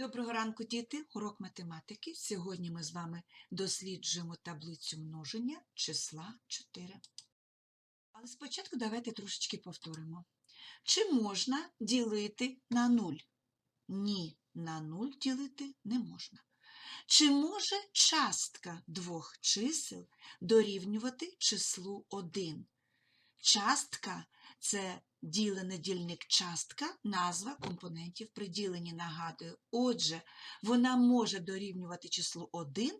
Доброго ранку, діти! Урок математики. Сьогодні ми з вами досліджуємо таблицю множення числа 4. Але спочатку давайте трошечки повторимо. Чи можна ділити на 0? Ні, на 0 ділити не можна. Чи може частка двох чисел дорівнювати числу 1? Частка це ділений дільник частка, назва компонентів при діленні, нагадую. Отже, вона може дорівнювати числу 1,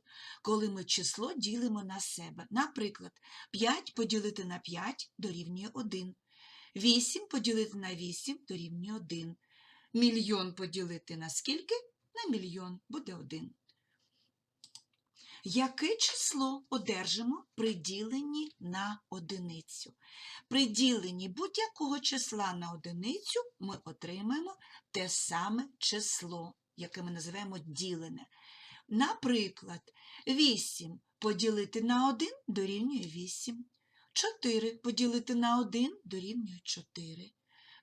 коли ми число ділимо на себе. Наприклад, 5 поділити на 5 дорівнює 1. 8 поділити на 8 дорівнює 1. Мільйон поділити на скільки? На мільйон буде 1. Яке число одержимо при діленні на одиницю? При діленні будь-якого числа на одиницю ми отримаємо те саме число, яке ми називаємо ділене. Наприклад, 8 поділити на 1 дорівнює 8. 4 поділити на 1 дорівнює 4.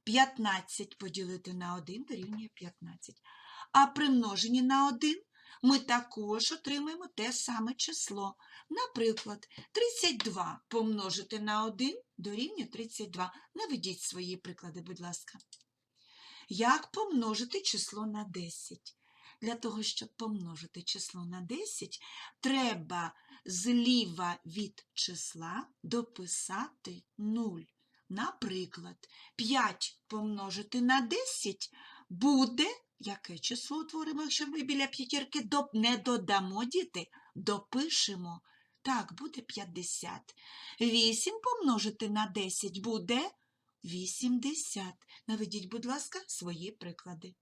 15 поділити на 1 дорівнює 15. А при множенні на 1 ми також отримаємо те саме число. Наприклад, 32 помножити на 1 дорівнює 32. Наведіть свої приклади, будь ласка. Як помножити число на 10? Для того, щоб помножити число на 10, треба зліва від числа дописати 0. Наприклад, 5 помножити на 10 буде Яке число утворимо, якщо ми біля п'ятірки доп... не додамо діти, допишемо. Так, буде 50. 8 помножити на 10 буде 80. Наведіть, будь ласка, свої приклади.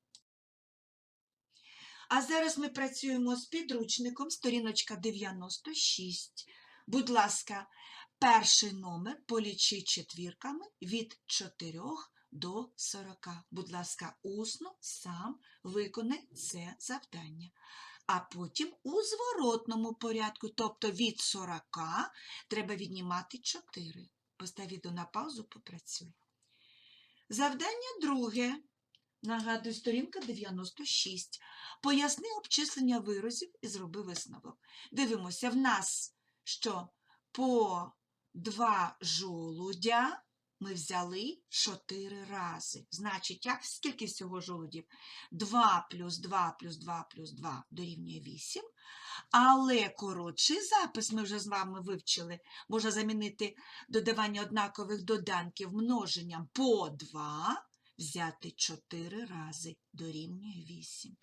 А зараз ми працюємо з підручником, сторіночка 96. Будь ласка, перший номер полічи четвірками від 4 до 40. Будь ласка, усно сам виконай це завдання. А потім у зворотному порядку, тобто від 40 треба віднімати 4. Постав відео на паузу, попрацюй. Завдання друге. Нагадую, сторінка 96. Поясни обчислення виразів і зроби висновок. Дивимося, в нас що по два жолудя ми взяли 4 рази. Значить, як, скільки всього жолудів? 2 плюс 2 плюс 2 плюс 2 дорівнює 8. Але коротший запис ми вже з вами вивчили. Можна замінити додавання однакових доданків множенням по 2, взяти 4 рази дорівнює 8.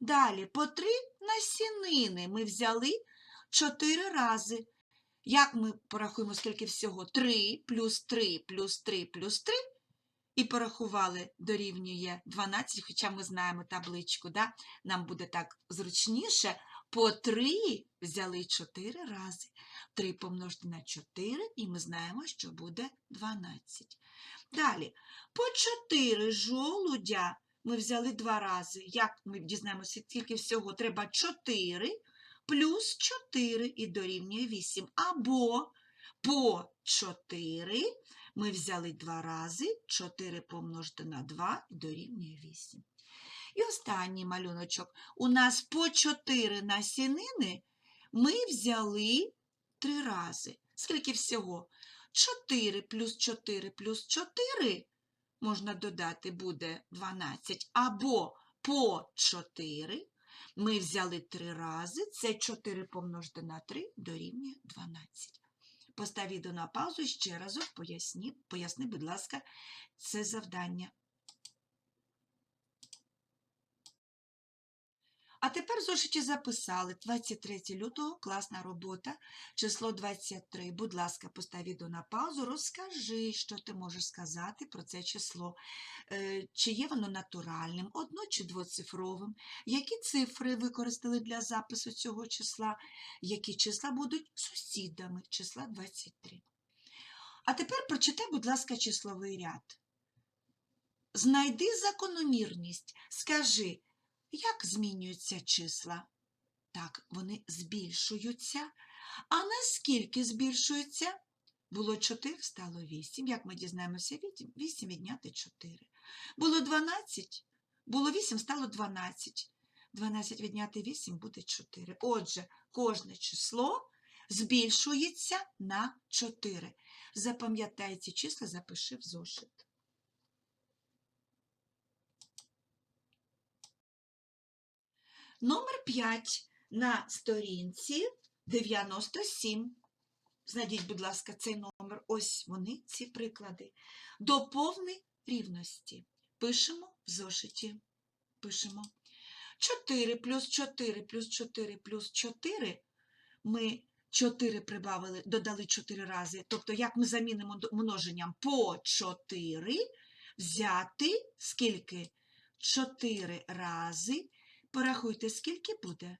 Далі, по 3 насінини ми взяли 4 рази. Як ми порахуємо, скільки всього? 3 плюс 3 плюс 3 плюс 3. І порахували дорівнює 12, хоча ми знаємо табличку, да? нам буде так зручніше. По 3 взяли 4 рази. 3 помножити на 4, і ми знаємо, що буде 12. Далі, по 4 жолудя ми взяли 2 рази. Як ми дізнаємося, скільки всього? Треба 4 плюс 4 і дорівнює 8. Або по 4 ми взяли 2 рази, 4 помножити на 2 і дорівнює 8. І останній малюночок. У нас по 4 насінини ми взяли 3 рази. Скільки всього? 4 плюс 4 плюс 4 можна додати буде 12. Або по 4 ми взяли 3 рази, це 4 помножити на 3 дорівнює 12. Постав відео на паузу ще разок поясни, поясни, будь ласка, це завдання. А тепер зошиті записали 23 лютого, класна робота, число 23. Будь ласка, постав відео на паузу, розкажи, що ти можеш сказати про це число. Е, Чи є воно натуральним, одно- чи двоцифровим, які цифри використали для запису цього числа, які числа будуть сусідами числа 23. А тепер прочитай, будь ласка, числовий ряд. Знайди закономірність. Скажи, як змінюються числа? Так, вони збільшуються. А наскільки збільшуються? Було 4, стало 8. Як ми дізнаємося, 8 відняти 4. Було 12, було 8, стало 12. 12 відняти 8 буде 4. Отже, кожне число збільшується на 4. Запам'ятай ці числа, запиши в зошит. Номер 5 на сторінці 97. Знайдіть, будь ласка, цей номер. Ось вони, ці приклади. Доповни рівності. Пишемо в зошиті. Пишемо. 4 плюс 4 плюс 4 плюс 4. Ми 4 прибавили, додали 4 рази. Тобто, як ми замінимо множенням по 4, взяти скільки? 4 рази. Порахуйте, скільки буде?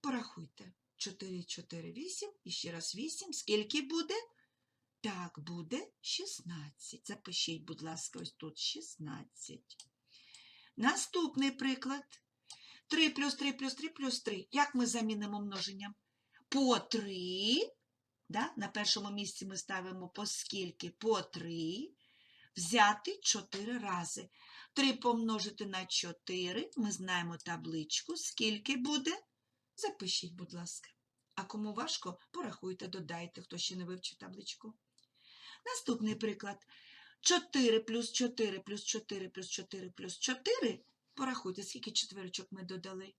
Порахуйте. 4, 4, 8. І ще раз 8. Скільки буде? Так, буде 16. Запишіть, будь ласка, ось тут 16. Наступний приклад. 3 плюс 3 плюс 3 плюс 3. Як ми замінимо множенням? По 3. Да? На першому місці ми ставимо по скільки? По 3. Взяти 4 рази. 3 помножити на 4. Ми знаємо табличку. Скільки буде? Запишіть, будь ласка. А кому важко, порахуйте, додайте, хто ще не вивчив табличку. Наступний приклад. 4 плюс 4 плюс 4 плюс 4 плюс 4. Порахуйте, скільки четверочок ми додали.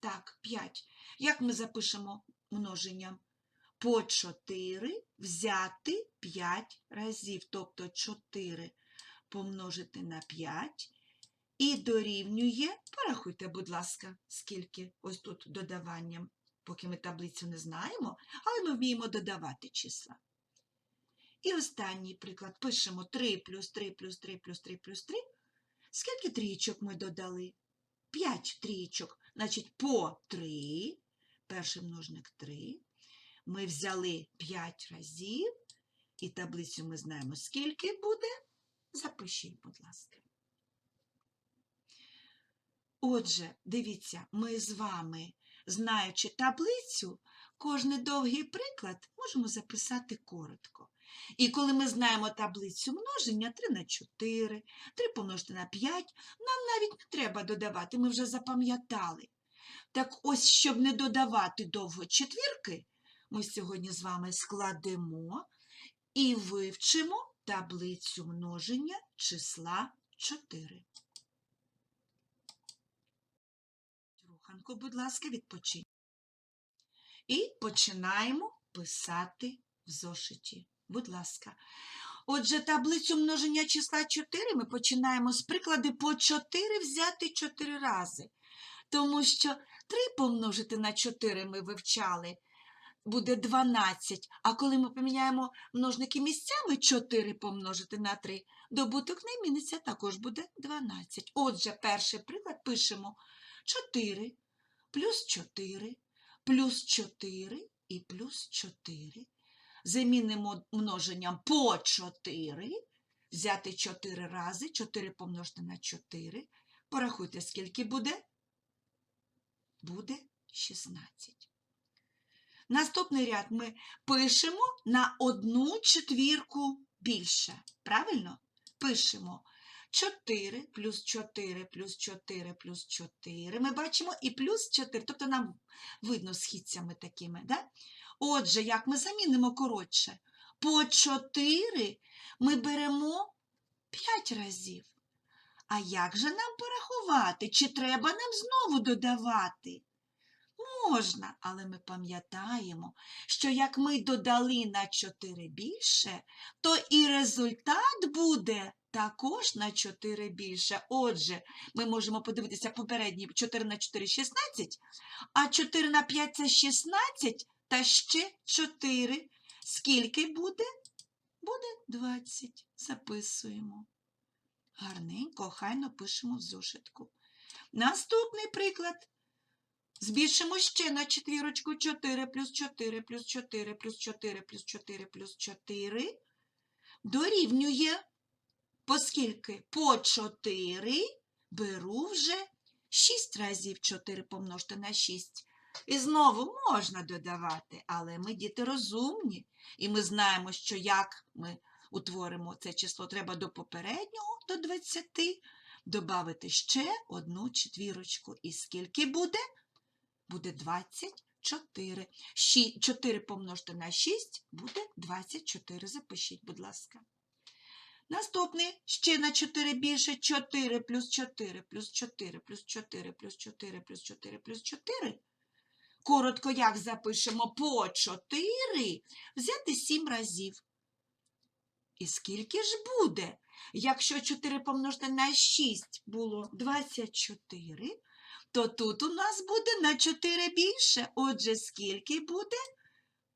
Так, 5. Як ми запишемо множенням? По 4 взяти 5 разів, тобто 4 помножити на 5 і дорівнює, порахуйте, будь ласка, скільки ось тут додаванням, поки ми таблицю не знаємо, але ми вміємо додавати числа. І останній приклад. Пишемо 3 плюс 3 плюс 3 плюс 3 плюс 3. Скільки трійчок ми додали? 5 трійчок. Значить, по 3, перший множник 3. Ми взяли 5 разів, і таблицю ми знаємо, скільки буде. Запишіть, будь ласка. Отже, дивіться, ми з вами, знаючи таблицю, кожний довгий приклад можемо записати коротко. І коли ми знаємо таблицю множення 3 на 4, 3 помножити на 5, нам навіть не треба додавати, ми вже запам'ятали. Так ось, щоб не додавати довго четвірки, ми сьогодні з вами складемо і вивчимо таблицю множення числа 4. Руханку, будь ласка, відпочинь. І починаємо писати в зошиті. Будь ласка. Отже, таблицю множення числа 4 ми починаємо з приклади по 4 взяти 4 рази. Тому що 3 помножити на 4 ми вивчали, буде 12. А коли ми поміняємо множники місцями 4 помножити на 3, добуток не міниться, також буде 12. Отже, перший приклад пишемо 4 плюс 4 плюс 4 і плюс 4. Замінимо множенням по 4, взяти 4 рази, 4 помножити на 4. Порахуйте, скільки буде? Буде 16. Наступний ряд ми пишемо на одну четвірку більше. Правильно? Пишемо 4 плюс 4 плюс 4 плюс 4. Ми бачимо і плюс 4, тобто нам видно східцями такими. Да? Отже, як ми замінимо коротше? По 4 ми беремо 5 разів. А як же нам порахувати? Чи треба нам знову додавати? Можна, але ми пам'ятаємо, що як ми додали на 4 більше, то і результат буде також на 4 більше. Отже, ми можемо подивитися попередні 4 на 4 – 16, а 4 на 5 – це 16, та ще 4. Скільки буде? Буде 20. Записуємо. Гарненько, охайно пишемо в зошитку. Наступний приклад. Збільшимо ще на четвірочку 4 плюс 4 плюс 4 плюс 4 плюс 4 плюс 4. Дорівнює, поскільки по 4 беру вже 6 разів 4 помножити на 6. І знову можна додавати, але ми діти розумні, і ми знаємо, що як ми утворимо це число треба до попереднього, до 20, Добавити ще одну четвірочку. І скільки буде? Буде 24. 4 помножити на 6 буде 24. Запишіть, будь ласка. Наступний ще на 4 більше 4 плюс 4 плюс 4 плюс 4 плюс 4 плюс 4 плюс 4. Коротко як запишемо по 4 взяти 7 разів. І скільки ж буде? Якщо 4 помножити на 6 було 24, то тут у нас буде на 4 більше. Отже, скільки буде?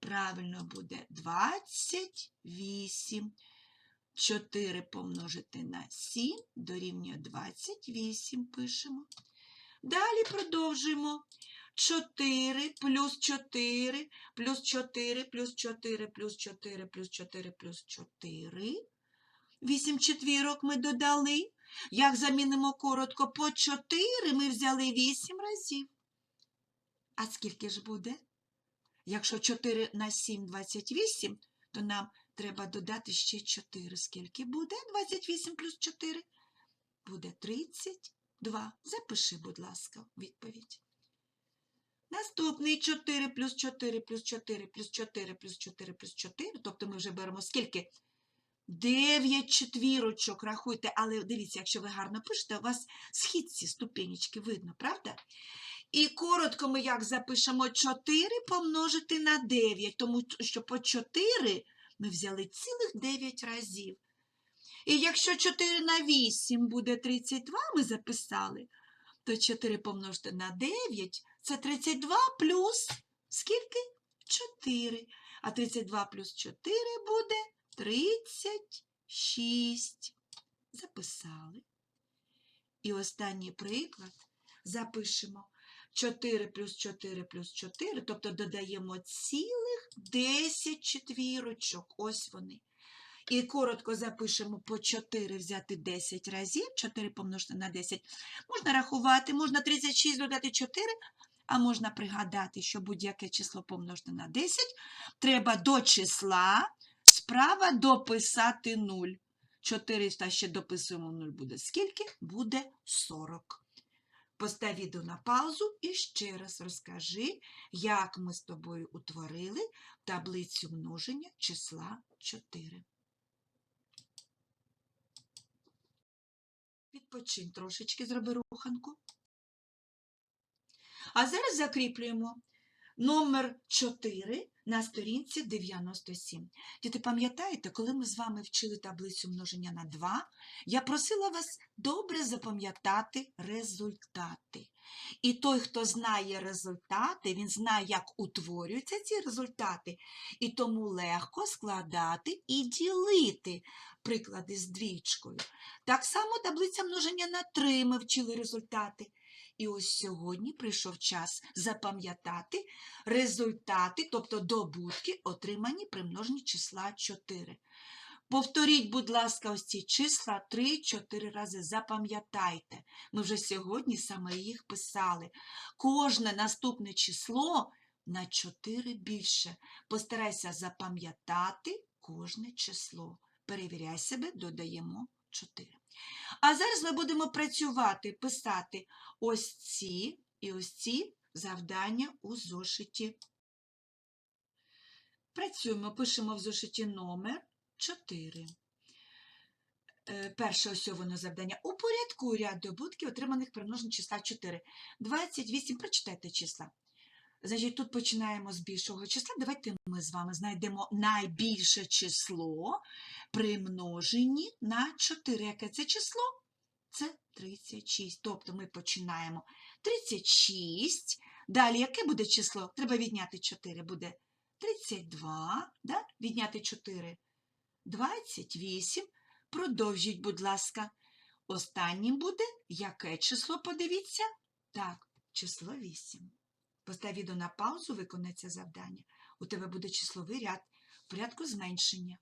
Правильно буде 28. 4 помножити на 7 дорівнює 28 пишемо. Далі продовжуємо. 4 плюс 4 плюс 4 плюс 4 плюс 4 плюс 4 плюс 4. 8 четвірок ми додали. Як замінимо коротко по 4, ми взяли 8 разів. А скільки ж буде? Якщо 4 на 7 – 28, то нам треба додати ще 4. Скільки буде? 28 плюс 4 буде 32. Запиши, будь ласка, відповідь. Наступний 4 плюс 4 плюс 4 плюс 4 плюс 4 плюс 4. Тобто ми вже беремо скільки? 9 четвірочок, рахуйте, але дивіться, якщо ви гарно пишете, у вас схід ці ступенечки видно, правда? І коротко ми як запишемо 4 помножити на 9, тому що по 4 ми взяли цілих 9 разів. І якщо 4 на 8 буде 32, ми записали, то 4 помножити на 9 це 32 плюс скільки? 4. А 32 плюс 4 буде 36. Записали. І останній приклад запишемо 4 плюс 4 плюс 4, тобто додаємо цілих 10 четвірочок. Ось вони. І коротко запишемо по 4 взяти 10 разів, 4 помножити на 10. Можна рахувати, можна 36 додати 4, а можна пригадати, що будь-яке число помножити на 10, треба до числа справа дописати 0. 400 ще дописуємо 0 буде скільки? Буде 40. Постав відео на паузу і ще раз розкажи, як ми з тобою утворили таблицю множення числа 4. Відпочинь трошечки, зроби руханку. А зараз закріплюємо номер 4 на сторінці 97. Діти, пам'ятаєте, коли ми з вами вчили таблицю множення на 2, я просила вас добре запам'ятати результати. І той, хто знає результати, він знає, як утворюються ці результати, і тому легко складати і ділити приклади з двічкою. Так само таблиця множення на 3 ми вчили результати. І ось сьогодні прийшов час запам'ятати результати, тобто добутки, отримані при множенні числа 4. Повторіть, будь ласка, ось ці числа 3-4 рази. Запам'ятайте. Ми вже сьогодні саме їх писали. Кожне наступне число на 4 більше. Постарайся запам'ятати кожне число. Перевіряй себе, додаємо 4. А зараз ми будемо працювати, писати ось ці і ось ці завдання у зошиті. Працюємо, пишемо в зошиті номер 4. Е, Перше осьоване завдання. Упорядкуй ряд добутків, отриманих при множенні числа 4. 28. Прочитайте числа. Значить, тут починаємо з більшого числа. Давайте ми з вами знайдемо найбільше число при множенні на 4. Яке це число? Це 36. Тобто ми починаємо 36. Далі, яке буде число? Треба відняти 4. Буде 32. Да? Відняти 4. 28. Продовжіть, будь ласка. Останнім буде яке число? Подивіться. Так, число 8. Постав відео на паузу, виконай завдання. У тебе буде числовий ряд в порядку зменшення.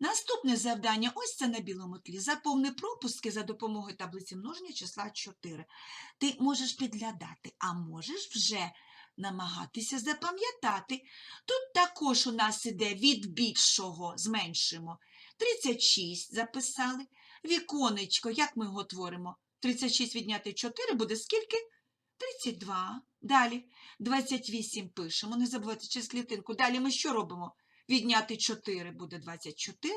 Наступне завдання, ось це на білому тлі. Заповни пропуски за допомогою таблиці множення числа 4. Ти можеш підглядати, а можеш вже намагатися запам'ятати. Тут також у нас іде від більшого зменшимо. 36 записали, Віконечко, як ми його творимо? 36 відняти 4 буде скільки? 32. Далі 28 пишемо. Не забувайте через клітинку. Далі ми що робимо? Відняти 4 буде 24.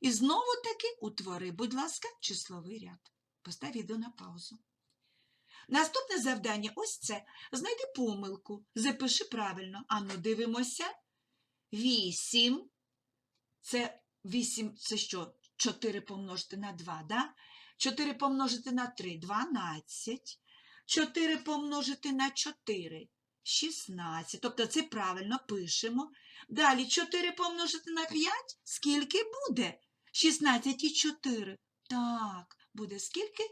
І знову таки утвори, будь ласка, числовий ряд. Постав відео на паузу. Наступне завдання ось це. Знайди помилку. Запиши правильно. Ану, дивимося. 8. Це 8, це що? 4 помножити на 2, да? 4 помножити на 3 – 12. 4 помножити на 4 – 16. Тобто це правильно пишемо. Далі 4 помножити на 5 – скільки буде? 16 і 4. Так, буде скільки?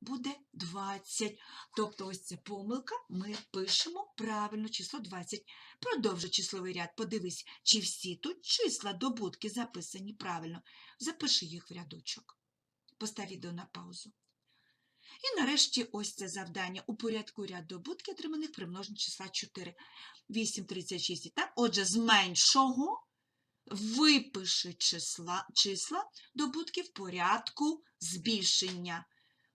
Буде 20. Тобто ось ця помилка, ми пишемо правильно число 20. Продовжуй числовий ряд. Подивись, чи всі тут числа добутки записані правильно. Запиши їх в рядочок. Постав відео на паузу. І нарешті ось це завдання. У порядку ряд добутки отриманих при множенні числа 4. 8, 36 і так. Отже, з меншого випиши числа, числа добутки в порядку збільшення.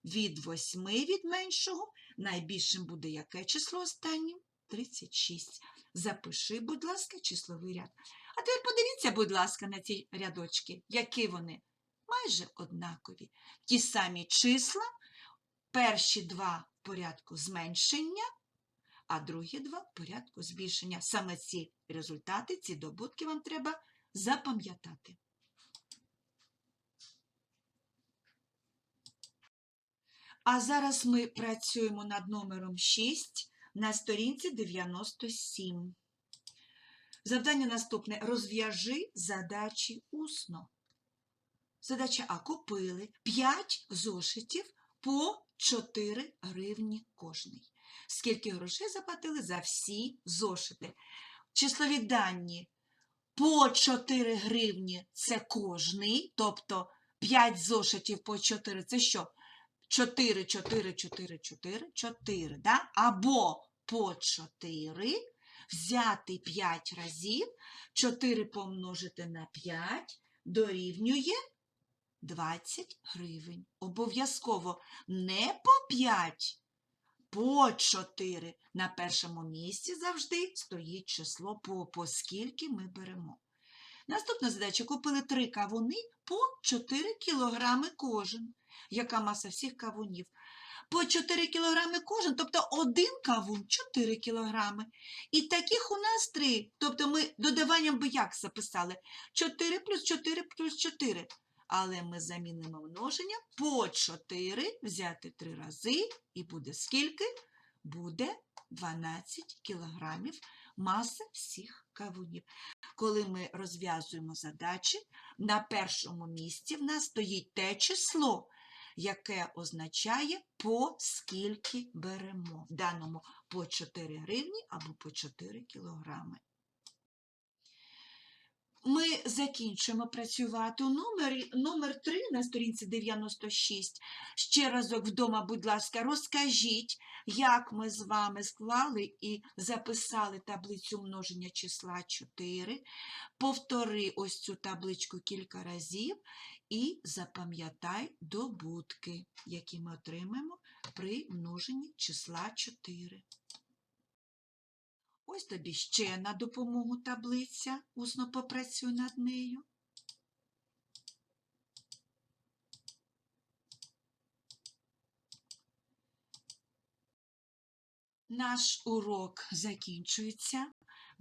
Від 8 від меншого найбільшим буде яке число останнім? 36. Запиши, будь ласка, числовий ряд. А тепер подивіться, будь ласка, на ці рядочки, які вони майже однакові. Ті самі числа, перші два в порядку зменшення, а другі два в порядку збільшення. Саме ці результати, ці добутки вам треба запам'ятати. А зараз ми працюємо над номером 6 на сторінці 97. Завдання наступне. Розв'яжи задачі усно. Задача А. Купили 5 зошитів по 4 гривні кожний. Скільки грошей заплатили за всі зошити? Числові дані по 4 гривні це кожний, тобто 5 зошитів по 4 це що? 4, 4, 4, 4, 4, да? або по 4 взяти 5 разів, 4 помножити на 5 дорівнює 20 гривень. Обов'язково не по 5, по 4. На першому місці завжди стоїть число по, по скільки ми беремо. Наступна задача. Купили 3 кавуни по 4 кілограми кожен. Яка маса всіх кавунів? По 4 кілограми кожен, тобто один кавун 4 кілограми. І таких у нас 3. Тобто ми додаванням би як записали? 4 плюс 4 плюс 4. Але ми замінимо множення по 4 взяти 3 рази, і буде скільки? Буде 12 кілограмів маса всіх кавунів. Коли ми розв'язуємо задачі, на першому місці в нас стоїть те число, яке означає по скільки беремо. В даному по 4 гривні або по 4 кілограми. Ми закінчимо працювати у номері, номер 3 на сторінці 96. Ще разок вдома, будь ласка, розкажіть, як ми з вами склали і записали таблицю множення числа 4. Повтори ось цю табличку кілька разів і запам'ятай добутки, які ми отримаємо при множенні числа 4. Ось тобі ще на допомогу таблиця, усно попрацюй над нею. Наш урок закінчується.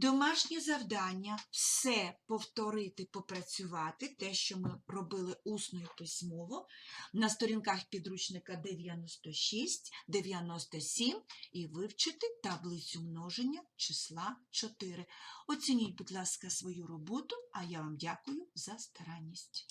Домашнє завдання все повторити, попрацювати, те, що ми робили усно і письмово, на сторінках підручника 96, 97 і вивчити таблицю множення числа 4. Оцініть, будь ласка, свою роботу, а я вам дякую за старанність.